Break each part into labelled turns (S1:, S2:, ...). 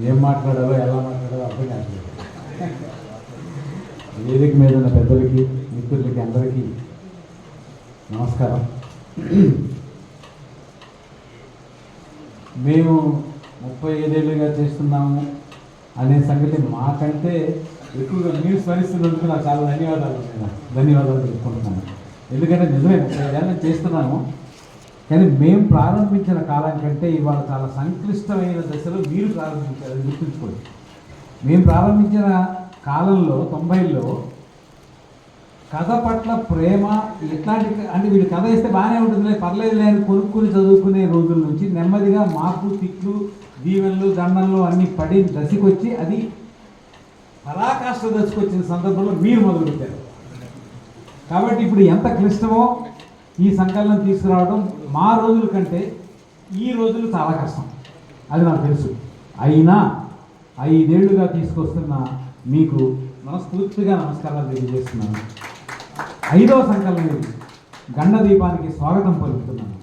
S1: ఏం మాట్లాడాలో ఎలా మాట్లాడాలో అర్థం కావట్లేదు. వేదిక మీద ఉన్న పెద్దలకి మిత్రులకి అందరికీ నమస్కారం. మేము ముప్పై ఐదేళ్ళుగా చేస్తున్నాము అనే సంగతి మాకంటే ఎక్కువగా మీరు స్మరిస్తున్నందుకు నాకు చాలా ధన్యవాదాలు ధన్యవాదాలు తెలుసుకుంటున్నాను ఎందుకంటే నిజమే ముప్పై ఐదేళ్ళ చేస్తున్నాము. కానీ మేము ప్రారంభించిన కాలం కంటే ఇవాళ చాలా సంక్లిష్టమైన దశలో మీరు ప్రారంభించారు గుర్తుంచుకోండి. మేము ప్రారంభించిన కాలంలో తొంభైలో కథ పట్ల ప్రేమ ఎట్లాంటి అంటే వీడు కథ ఇస్తే బాగానే ఉంటుందిలే పర్లేదులే అని కొనుక్కుని చదువుకునే రోజుల నుంచి నెమ్మదిగా మాకు తిట్లు దీవెనలు దండలు అన్నీ పడి దశకి వచ్చి అది పరాకాష్ట దశకు వచ్చిన సందర్భంలో మీరు మొదలుపెట్టారు. కాబట్టి ఇప్పుడు ఎంత క్లిష్టమో ఈ సంకలనం తీసుకురావడం మా రోజుల కంటే ఈ రోజులు చాలా కష్టం. అది నాకు తెలుసు. అయినా ఐదేళ్ళుగా తీసుకొస్తున్న మీకు మనస్ఫూర్తిగా నమస్కారాలు తెలియజేస్తున్నాను. ఐదవ సంకలనం ఇది. గండ దీపానికి స్వాగతం పలుకుతున్నాను.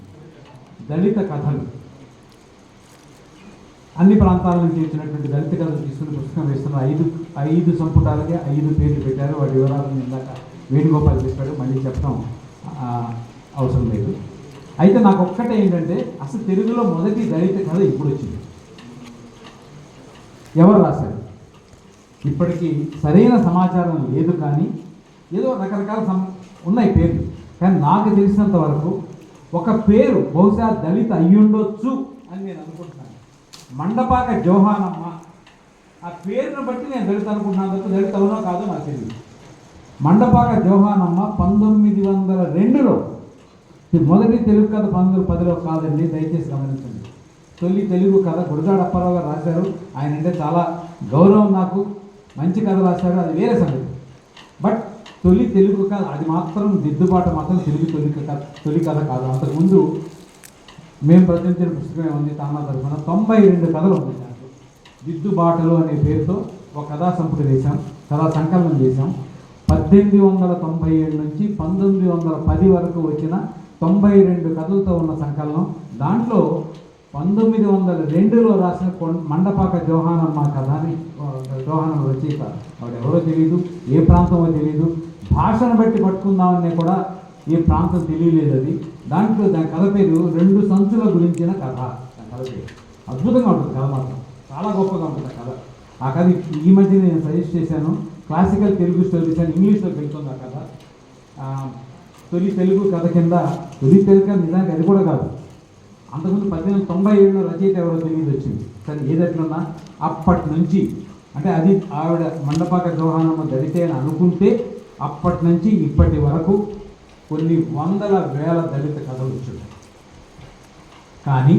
S1: దళిత కథలు. అన్ని ప్రాంతాల నుంచి వచ్చినటువంటి దళిత కథలు తీసుకుని పుస్తకం వేస్తున్న ఐదు ఐదు సంపుటాలకి ఐదు పేర్లు పెట్టారు. వాటి వివరాలను ఇందాక వేణుగోపాల్ చెప్పాడు మళ్ళీ చెప్పడం అవసరం లేదు. అయితే నాకు ఒక్కటే ఏంటంటే అసలు తెలుగులో మొదటి దళిత కథ ఇప్పుడు వచ్చింది ఎవరు రాశారు? ఇప్పటికీ సరైన సమాచారం లేదు కానీ ఏదో రకరకాల సమ ఉన్నాయి పేర్లు. కానీ నాకు తెలిసినంత వరకు ఒక పేరు బహుశా దళిత అయ్యుండొచ్చు అని నేను అనుకుంటున్నాను. మండపాక జోహానమ్మ. ఆ పేరును బట్టి నేను దళిత అనుకుంటున్నాను తప్ప దళిత అవునో కాదో నాకు తెలియదు మండపాక జోహానమ్మ పంతొమ్మిది వందల రెండులో మొదటి తెలుగు కథ పంతొమ్మిది పదిలో కాదండి దయచేసి గమనించండి. తొలి తెలుగు కథ గురజాడ అప్పారావు గారు రాశారు. ఆయన అంటే చాలా గౌరవం నాకు. మంచి కథ రాశారు. అది వేరే సంగతి. బట్ తొలి తెలుగు కథ అది మాత్రం దిద్దుబాటు మాత్రం తెలుగు తొలి కథ తొలి కథ కాదు. అంతకుముందు మేము ప్రచురించిన పుస్తకం ఏముంది? తానా తరఫున తొంభై రెండు కథలు ఉంది దాంట్లో. దిద్దుబాటులు అనే పేరుతో ఒక కథా సంపుటి చేశాం కథా సంకలనం చేశాం. పద్దెనిమిది వందల తొంభై ఏడు నుంచి పంతొమ్మిది వందల పది వరకు వచ్చిన తొంభై రెండు కథలతో ఉన్న సంకలనం. దాంట్లో పంతొమ్మిది వందల రెండులో రాసిన మండపాక జోహానమ్మ కథని అని జోహానమ్మ రచయిత. ఆవిడ ఎవరో తెలియదు ఏ ప్రాంతమో తెలియదు భాషను బట్టి పట్టుకుందామనే కూడా ఏ ప్రాంతం తెలియలేదు అది. దాంట్లో దాని కథ పేరు రెండు సంచుల గురించిన కథ. దాని కథ పేరు అద్భుతంగా ఉంటుంది కథ మాత్రం. చాలా గొప్పగా ఉంటుంది ఆ కథ. ఆ కథ ఈ మధ్య నేను సజెస్ట్ చేశాను. క్లాసికల్ తెలుగు స్టోరీస్ అని ఇంగ్లీష్లో పెడుతుంది ఆ కథ. తొలి తెలుగు కథ కింద తొలి తెలుగు నిజానికి అది కూడా కాదు. అంతకుముందు పద్దెనిమిది తొంభై ఏడులో రచయిత ఎవరో తెలియదు వచ్చింది. సరే ఏదట్లున్నా అప్పటి నుంచి అంటే అది ఆవిడ మండపాక జోహానమ్మ దళితే అని అనుకుంటే అప్పటి నుంచి ఇప్పటి వరకు కొన్ని వందల వేల దళిత కథలు వచ్చాయి కానీ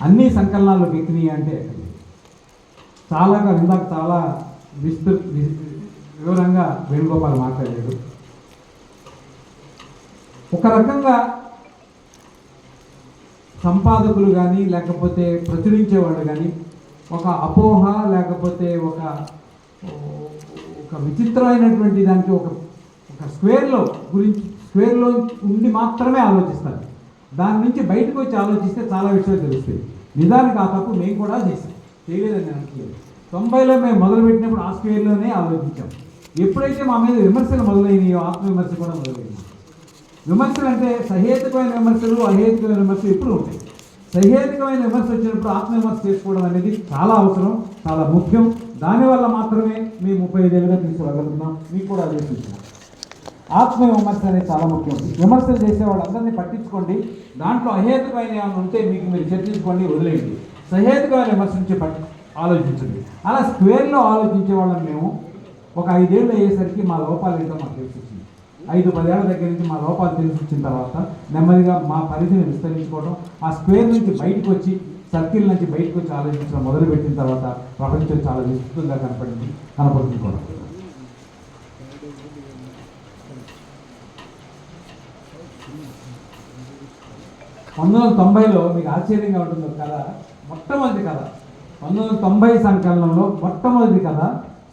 S1: అన్ని సంకలనాల్లోకి ఎక్కినాయి అంటే చాలాగా ఇందాక చాలా విస్తృ వివరంగా వేణుగోపాల్ మాట్లాడాడు. ఒక రకంగా సంపాదకులు కానీ లేకపోతే ప్రచురించేవాడు కానీ ఒక అపోహ లేకపోతే ఒక ఒక విచిత్రమైనటువంటి దానికి ఒక ఒక స్క్వేర్లో గురించి స్క్వేర్లో ఉండి మాత్రమే ఆలోచిస్తారు. దాని నుంచి బయటకు వచ్చి ఆలోచిస్తే చాలా విషయాలు తెలుస్తాయి. నిజానికి ఆ తప్పు మేము కూడా చేసాం చేయలేదని నేను తొంభైలో మేము మొదలుపెట్టినప్పుడు ఆ స్క్వేర్లోనే ఆలోచించాం. ఎప్పుడైతే మా మీద విమర్శలు మొదలైనయో ఆత్మవిమర్శ కూడా మొదలైంది. విమర్శలు అంటే సహేతుకమైన విమర్శలు అహేతుకమైన విమర్శలు ఎప్పుడు ఉంటాయి. సహేతుకమైన విమర్శ వచ్చినప్పుడు ఆత్మవిమర్శ చేసుకోవడం అనేది చాలా అవసరం చాలా ముఖ్యం. దానివల్ల మాత్రమే మేము ముప్పై ఐదేళ్ళుగా తీసుకురాగలుగుతున్నాం మీకు కూడా అదే సూచన. ఆత్మ విమర్శ అనేది చాలా ముఖ్యం. విమర్శలు చేసే వాళ్ళందరినీ పట్టించుకోండి. దాంట్లో అహేతుకమైన ఏమైనా ఉంటే మీకు మీరు చర్చించుకోండి వదిలేయండి. సహేతుకమైన విమర్శ నుంచి పట్టి ఆలోచించండి. అలా స్క్వేర్లో ఆలోచించే వాళ్ళని మేము ఒక ఐదేళ్ళు అయ్యేసరికి మా లోపాలు ఏంటో మాకు తెలిసింది ఐదు పదేళ్ళ దగ్గర నుంచి మా లోపాలు తెలిసి వచ్చిన తర్వాత నెమ్మదిగా మా పరిధిని విస్తరించుకోవడం ఆ స్క్వేర్ నుంచి బయటకు వచ్చి సర్కిల్ నుంచి బయటకు వచ్చి ఆలోచించడం మొదలుపెట్టిన తర్వాత ప్రపంచం చాలా విస్తృతంగా కనపడింది కనపడుతుంది కూడా. పంతొమ్మిది వందల తొంభైలో మీకు ఆశ్చర్యంగా ఉంటుంది ఒక కథ మొట్టమొదటి కథ. పంతొమ్మిది వందల తొంభై సంకలనంలో మొట్టమొదటి కథ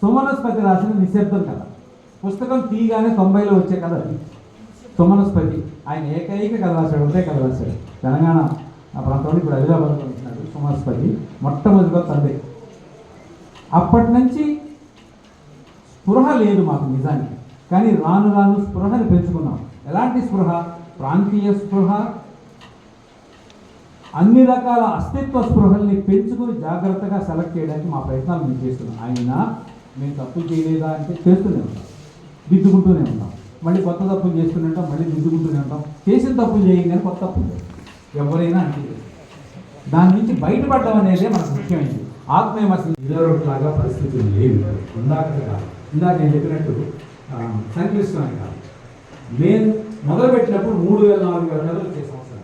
S1: సుమనస్పతి రాసిన నిశ్శబ్దం కథ. పుస్తకం తీయగానే తొంభైలో వచ్చే కథ సుమనస్పతి ఆయన ఏకైక కథ రాశాడు ఒకటే కథ రాశాడు. తెలంగాణ ఆ ప్రాంతంలో ఇప్పుడు హైదరాబాద్లో ఉంటున్నాడు సుమనస్పతి మొట్టమొదటిగా తండ్రి. అప్పటి నుంచి స్పృహ లేదు మాకు నిజానికి. కానీ రాను రాను స్పృహని పెంచుకున్నాం. ఎలాంటి స్పృహ? ప్రాంతీయ స్పృహ అన్ని రకాల అస్తిత్వ స్పృహల్ని పెంచుకుని జాగ్రత్తగా సెలెక్ట్ చేయడానికి మా ప్రయత్నాలు మేము చేస్తున్నాం. అయినా మేము తప్పులు చేయలేదా అంటే చేస్తూనే ఉన్నాం. దిద్దుకుంటూనే ఉంటాం. మళ్ళీ కొత్త తప్పులు చేస్తూనే ఉంటాం మళ్ళీ దిద్దుకుంటూనే ఉంటాం. చేసిన తప్పులు చేయండి కొత్త తప్పులు ఎవరైనా అంటే దాని నుంచి బయటపడడం అనేది మనకు ముఖ్యమైనది. ఆత్మవిమర్శ లాగా పరిస్థితులు లేవు ఇందాక కాదు ఇందాక నేను చెప్పినట్టు ఆ, సంక్లిష్టమని కాదు. నేను మొదలుపెట్టినప్పుడు మూడు వేల నాలుగు వేల కథలు వచ్చే సంవత్సరం.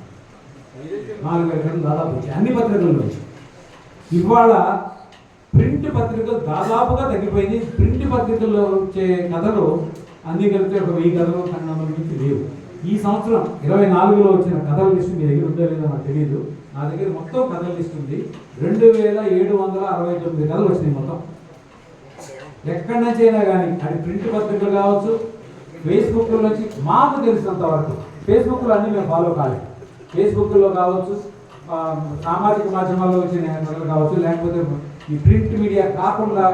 S1: నాలుగు వేల కథలు దాదాపు వచ్చాయి. అన్ని పత్రికల్లో ఇవాళ ప్రింట్ పత్రికలు దాదాపుగా తగ్గిపోయింది. ప్రింట్ పత్రికల్లో వచ్చే కథలు అన్ని కలిపితే ఒక వెయ్యి కథలు పన్నెండు నుంచి లేవు. ఈ సంవత్సరం ఇరవై నాలుగులో వచ్చిన కథల లిస్టు మీ దగ్గర ఉందో లేదో నాకు తెలియదు నా దగ్గర మొత్తం కథల లిస్ట్ ఉంది. రెండు వేల ఏడు వందల అరవై తొమ్మిది కథలు వచ్చినాయి మొత్తం. ఎక్కడి నుంచి అయినా కానీ అది ప్రింట్ పత్రికలు కావచ్చు ఫేస్బుక్లో నుంచి మాకు తెలిసినంత వరకు. ఫేస్బుక్లో అన్ని మేము ఫాలో కాలేదు. ఫేస్బుక్లో కావచ్చు సామాజిక మాధ్యమాల్లో వచ్చిన కథలు కావచ్చు లేకపోతే ఈ ప్రింట్ మీడియా కాకుండా